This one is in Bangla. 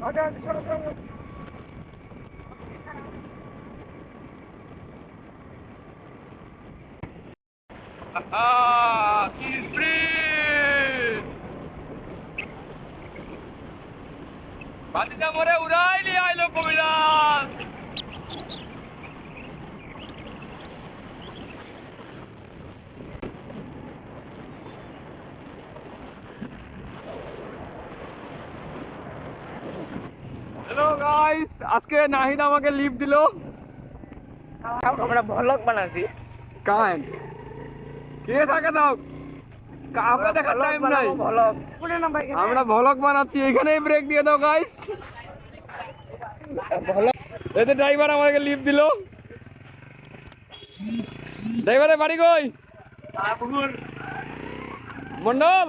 আগে আগে সরো সরো আহা কি স্পিড! ভাতিজা মরে উড়াইলি আইলো কবিরাজ! হ্যালো গাইস আজকে নাহিদ আমাকে লিফট দিল। আমরা ভ্লগ কান কে থাকে দাও কাউকে দেখার টাইম নাই। আমরা ভলক বানাচ্ছি এখানেই ব্রেক দিয়ে দাও গাইস এতে ড্রাইভার আমাকে লিফট দিল। ড্রাইভারের বাড়ি কই? মন্ডল?